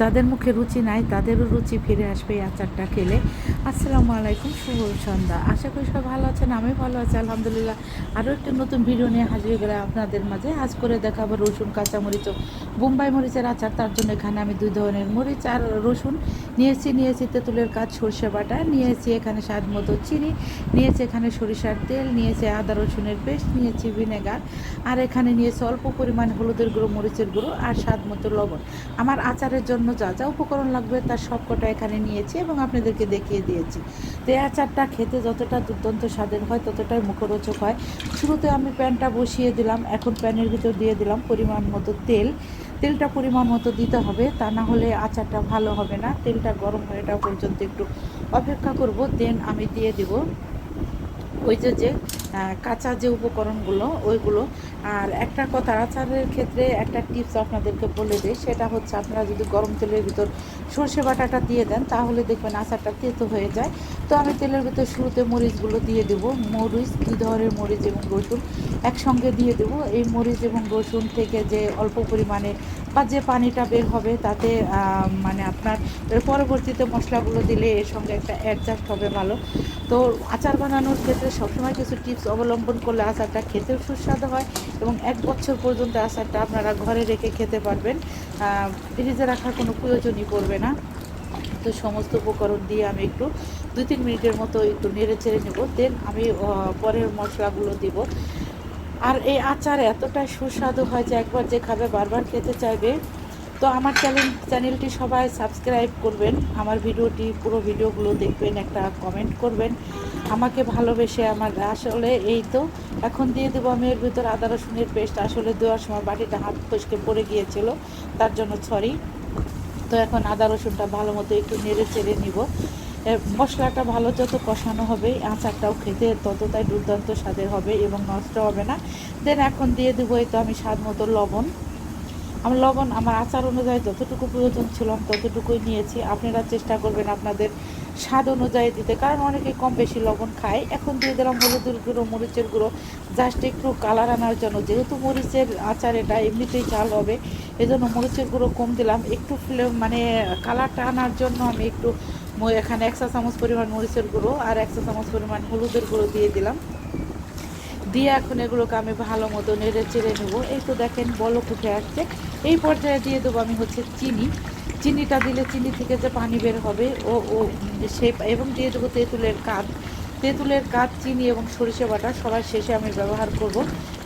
যাদের মুখে রুচি নাই, তাদেরও রুচি ফিরে আসবে এই আচারটা খেলে। আসসালামু আলাইকুম, শুভ সন্ধ্যা। আশা করি সবাই ভালো আছেন আমি ভালো আছি, আলহামদুলিল্লাহ। আরও একটা নতুন ভিডিও নিয়ে হাজির করে আপনাদের মাঝে। আজ করে দেখাবো রসুন কাঁচামরিচ ও বোম্বাই মরিচের আচার। তার জন্য এখানে আমি দুই ধরনের মরিচ আর রসুন নিয়েছি নিয়েছি তেঁতুলের কাজ, সর্ষে বাটা, নিয়েছি এখানে স্বাদ মতো চিনি, নিয়েছি এখানে সরিষার তেল, নিয়েছি আদা রসুনের পেস্ট, নিয়েছি ভিনেগার আর এখানে নিয়েছি অল্প পরিমাণ হলুদের গুঁড়ো, মরিচের গুঁড়ো আর স্বাদ মতো লবণ। আমার আচারের জন্য যা যা উপকরণ লাগবে তার সবকটা এখানে নিয়েছি এবং আপনাদেরকে দেখিয়ে দিয়েছি। তো আচারটা খেতে যতটা দুর্দান্ত স্বাদের হয়, ততটাই মুখরোচক হয়। শুরুতে আমি প্যানটা বসিয়ে দিলাম। এখন প্যানের ভিতর দিয়ে দিলাম পরিমাণ মতো তেল। তেলটা পরিমাণ মতো দিতে হবে, তা না হলে আচারটা ভালো হবে না। তেলটা গরম হয়ে যাওয়া পর্যন্ত একটু অপেক্ষা করব, দেন আমি দিয়ে দিব ওই যে যে কাঁচা যে উপকরণগুলো, ওইগুলো। আর একটা কথা, আচারের ক্ষেত্রে একটা টিপস আপনাদেরকে বলে দিই, সেটা হচ্ছে আপনারা যদি গরম তেলের ভিতর সর্ষে বাটাটা দিয়ে দেন, তাহলে দেখবেন আচারটা তেতো হয়ে যায়। তো আমি তেলের ভিতর শুরুতে মরিচগুলো দিয়ে দেবো। মরিচ কী ধরনের মরিচ এবং রসুন একসঙ্গে দিয়ে দেবো। এই মরিচ এবং রসুন থেকে যে অল্প পরিমাণে বা যে পানিটা বের হবে তাতে মানে আপনার পরবর্তীতে মশলাগুলো দিলে এর সঙ্গে একটা অ্যাডজাস্ট হবে ভালো। তো আচার বানানোর ক্ষেত্রে সবসময় কিছু টিপস অবলম্বন করলে আচারটা খেতেও সুস্বাদু হয় এবং এক বছর পর্যন্ত আচারটা আপনারা ঘরে রেখে খেতে পারবেন। ফ্রিজে রাখার কোনো প্রয়োজনই পড়বে না। তো সমস্ত উপকরণ দিয়ে আমি একটু দুই তিন মিনিটের মতো একটু নেড়ে চেড়ে নেব। দেন আমি পরের মশলাগুলো দিব। আর এই আচার এতটাই সুস্বাদু হয় যে একবার যে খাবে, বারবার খেতে চাইবে। তো আমার চ্যানেল চ্যানেলটি সবাই সাবস্ক্রাইব করবেন। আমার ভিডিওটি, পুরো ভিডিওগুলো দেখবেন, একটা কমেন্ট করবেন। আমাকে ভালোবেসে আমার আসলে এই তো। এখন দিয়ে দেবো আমি এর ভিতর আদা, রসুনের পেস্ট আসলে দেওয়ার সময় বাটিটা হাত ফসকে পড়ে গিয়েছিল, তার জন্য সরি তো এখন আদা, রসুনটা ভালো মতো একটু নেড়ে চেড়ে নিব। মশলাটা ভালো যত কষানো হবে, আচারটাও খেতে ততটাই দুর্দান্ত স্বাদের হবে এবং নষ্ট হবে না। দেন এখন দিয়ে দেবো এই তো আমি স্বাদ মতো লবণ। আমার লবণ, আমার আচার অনুযায়ী যতটুকু প্রয়োজন ছিল আমি ততটুকুই নিয়েছি। আপনারা চেষ্টা করবেন আপনাদের স্বাদ অনুযায়ী দিতে, কারণ অনেকে কম বেশি লবণ খায়। এখন দিয়ে দিলাম হলুদের গুঁড়ো, মরিচের গুঁড়ো জাস্ট একটু কালার আনার জন্য। যেহেতু মরিচের আচার এটা এমনিতেই চাল হবে এই জন্য মরিচের গুঁড়ো কম দিলাম। একটু মানে কালারটা আনার জন্য আমি একটু এখানে একশো চামচ পরিমাণ মরিচের গুঁড়ো আর একশো চামচ পরিমাণ হলুদের গুঁড়ো দিয়ে দিলাম। দিয়ে এখন এগুলোকে আমি ভালো মতো নেড়ে চেড়ে নেব। এই তো দেখেন বলক উঠে আসছে। এই পর্যায়ে দিয়ে দেবো আমি হচ্ছে চিনি। চিনিটা দিলে চিনি থেকে যে পানি বের হবে ও ও সে এবং দিয়ে দেবো তেঁতুলের কাঠ তেঁতুলের কাঠ, চিনি এবং সরিষা বাটা সবার শেষে আমি ব্যবহার করব।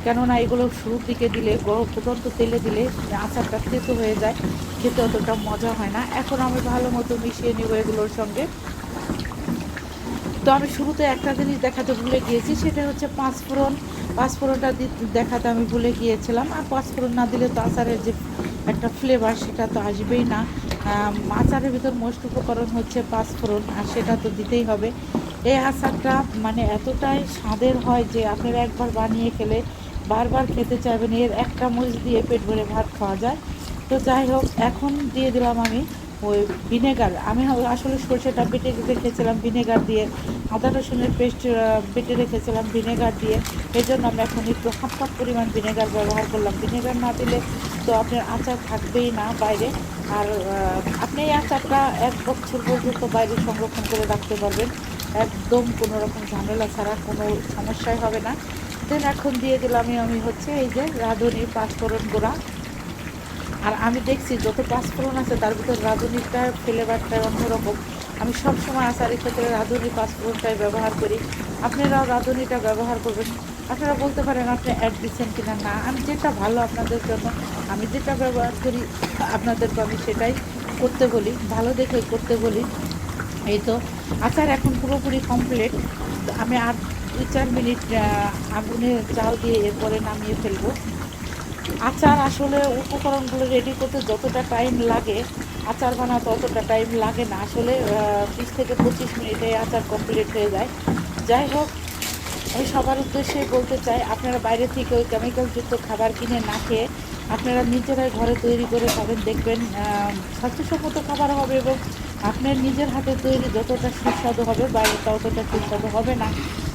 কেননা এগুলো শুরুর দিকে দিলে গরম ফুটন্ত তেলে দিলে আচারটা তেতো হয়ে যায়, খেতে অতটা মজা হয় না। এখন আমি ভালো মতো মিশিয়ে নেব এগুলোর সঙ্গে। তো আমি শুরুতে একটা জিনিস দেখাতে ভুলে গিয়েছি, সেটা হচ্ছে পাঁচফোড়ন। পাঁচফোড়নটা দেখাতে আমি ভুলে গিয়েছিলাম। আর পাঁচফোড়ন না দিলে তো আচারের যে একটা ফ্লেভার সেটা তো আসবেই না। আচারের ভিতর মোস্ট উপকরণ হচ্ছে পাঁচফোড়ন, আর সেটা তো দিতেই হবে। এই আচারটা মানে এতটাই স্বাদের হয় যে আপনারা একবার বানিয়ে খেলে বারবার খেতে চাইবেন। এর একটা মরিচ দিয়ে পেট ভরে ভাত খাওয়া যায়। তো যাই হোক, এখন দিয়ে দিলাম আমি ওই ভিনেগার। আমি আসলে সর্ষেটা বেটে রেখেছিলাম ভিনেগার দিয়ে। আদা রসুনের পেস্ট বেটে রেখেছিলাম ভিনেগার দিয়ে। এই জন্য আমি এখন একটু হাফ কাপ পরিমাণ ভিনেগার ব্যবহার করলাম। ভিনেগার না দিলে তো আপনার আচার থাকবেই না বাইরে। আর আপনি এই আচারটা এক বছর পর্যন্ত বাইরে সংরক্ষণ করে রাখতে পারবেন। একদম কোনো রকম ঝামেলা ছাড়া কোনো সমস্যাই হবে না। দেন এখন দিয়ে দিলাম আমি হচ্ছে এই যে রাঁধুনি পাঁচফোড়ন গুঁড়া। আর আমি দেখছি যত পাঁচফোড়ন আছে তার ভিতর রাঁধুনিটা ফ্লেভারটা অন্যরকম। আমি সবসময় আচারের ক্ষেত্রে রাঁধুনি পাঁচফোড়নটাই ব্যবহার করি। আপনারাও রাঁধুনিটা ব্যবহার করবেন। আপনারা বলতে পারেন আপনি অ্যাড দিচ্ছেন কিনা? না, আমি যেটা ভালো আপনাদের জন্য, আমি যেটা ব্যবহার করি, আপনাদেরকে আমি সেটাই করতে বলি, ভালো দেখে করতে বলি। এই তো আচার এখন পুরোপুরি কমপ্লিট আমি আর দুই চার মিনিট আগুনে চাল দিয়ে এরপরে নামিয়ে ফেলব। আচার আসলে উপকরণগুলো রেডি করতে যতটা টাইম লাগে, আচার বানাতে অতটা টাইম লাগে না। আসলে বিশ থেকে পঁচিশ মিনিটে আচার কমপ্লিট হয়ে যায়। যাই হোক, আমি সবার উদ্দেশ্যে বলতে চাই, আপনারা বাইরে থেকে ওই কেমিক্যালযুক্ত খাবার কিনে না খেয়ে আপনারা নিজেরাই ঘরে তৈরি করে খাবেন, দেখবেন স্বাস্থ্যসম্মত খাবার হবে এবং আপনার নিজের হাতে তৈরি যতটা সুস্বাদু হবে বাইরেটা অতটা সুস্বাদু হবে না।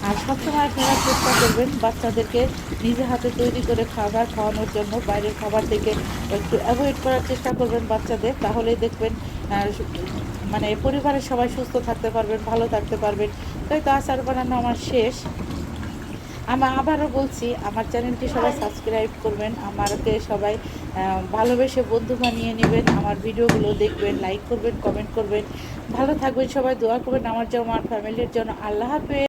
আর সবসময় আপনারা চেষ্টা করবেন বাচ্চাদেরকে নিজে হাতে তৈরি করে খাবার খাওয়ানোর জন্য, বাইরের খাবার থেকে একটু অ্যাভয়েড করার চেষ্টা করবেন বাচ্চাদের, তাহলেই দেখবেন মানে পরিবারের সবাই সুস্থ থাকতে পারবেন, ভালো থাকতে পারবেন। তাই তো আচার বানানো আমার শেষ। আমার আবারও বলছি, আমার চ্যানেলটি সবাই সাবস্ক্রাইব করবেন আমারকে সবাই ভালোবেসে বন্ধু বানিয়ে নেবেন, আমার ভিডিওগুলো দেখবেন, লাইক করবেন, কমেন্ট করবেন। ভালো থাকবেন সবাই, দোয়া করবেন আমার জন্য, আমার ফ্যামিলির জন্য। আল্লাহ হাফেজ।